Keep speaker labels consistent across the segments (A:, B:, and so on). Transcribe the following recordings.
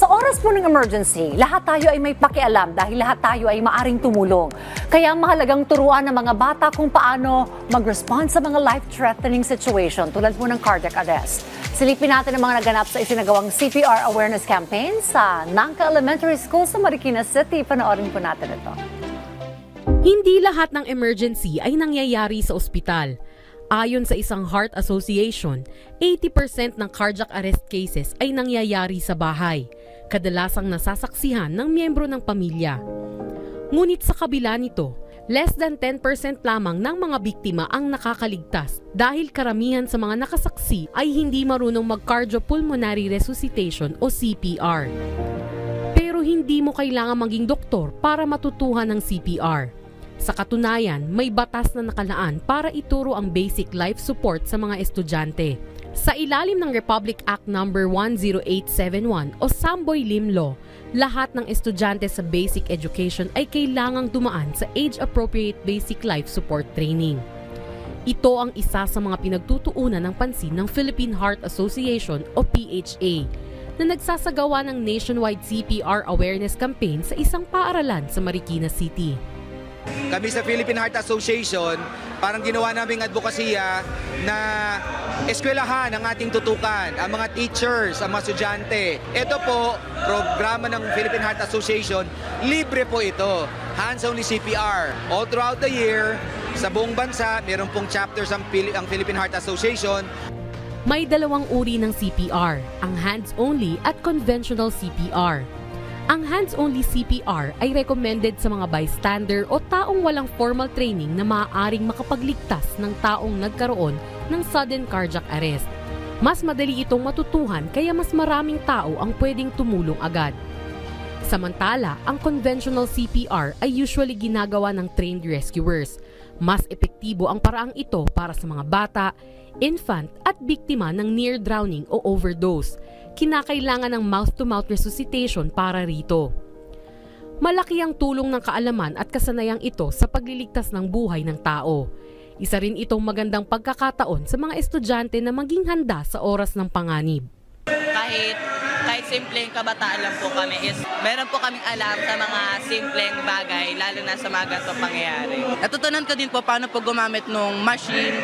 A: Sa oras po ng emergency, lahat tayo ay may pakialam dahil lahat tayo ay maaring tumulong. Kaya mahalagang turuan ng mga bata kung paano mag-respond sa mga life-threatening situation tulad po ng cardiac arrest. Silipin natin ang mga naganap sa isinagawang CPR awareness campaign sa Nangka Elementary School sa Marikina City. Panoorin po natin ito.
B: Hindi lahat ng emergency ay nangyayari sa ospital. Ayon sa isang Heart Association, 80% ng cardiac arrest cases ay nangyayari sa bahay, kadalasang nasasaksihan ng miyembro ng pamilya. Ngunit sa kabila nito, less than 10% lamang ng mga biktima ang nakakaligtas dahil karamihan sa mga nakasaksi ay hindi marunong mag-cardiopulmonary resuscitation o CPR. Pero hindi mo kailangan maging doktor para matutuhan ng CPR. Sa katunayan, may batas na nakalaan para ituro ang basic life support sa mga estudyante. Sa ilalim ng Republic Act No. 10871 o Samboy Lim Law, lahat ng estudyante sa basic education ay kailangang dumaan sa age-appropriate basic life support training. Ito ang isa sa mga pinagtutuunan ng pansin ng Philippine Heart Association o PHA na nagsasagawa ng nationwide CPR awareness campaign sa isang paaralan sa Marikina City.
C: Kami sa Philippine Heart Association, parang ginawa naming advokasya na eskwelahan ang ating tutukan, ang mga teachers, ang mga estudyante. Ito po, programa ng Philippine Heart Association, libre po ito. Hands-only CPR. All throughout the year, sa buong bansa, meron pong chapters ang, Pili- ang Philippine Heart Association.
B: May dalawang uri ng CPR, ang hands-only at conventional CPR. Ang hands-only CPR ay recommended sa mga bystander o taong walang formal training na maaaring makapagligtas ng taong nagkaroon ng sudden cardiac arrest. Mas madali itong matutuhan kaya mas maraming tao ang pwedeng tumulong agad. Samantala, ang conventional CPR ay usually ginagawa ng trained rescuers. Mas epektibo ang paraang ito para sa mga bata, infant at biktima ng near drowning o overdose. Kinakailangan ng mouth-to-mouth resuscitation para rito. Malaki ang tulong ng kaalaman at kasanayang ito sa pagliligtas ng buhay ng tao. Isa rin itong magandang pagkakataon sa mga estudyante na maging handa sa oras ng panganib.
D: kahit kahit simpleng kabataan lang po kami is meron po kaming alam sa mga simpleng bagay lalo na sa mga ganitong pangyayari. Natutunan ko din po paano po gumamit ng machine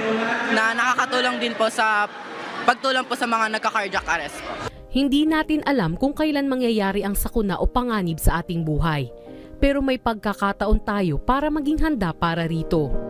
D: na nakakatulong din po sa pagtulong po sa mga nagka-cardiac arrest po.
B: Hindi natin alam kung kailan mangyayari ang sakuna o panganib sa ating buhay. Pero may pagkakataon tayo para maging handa para rito.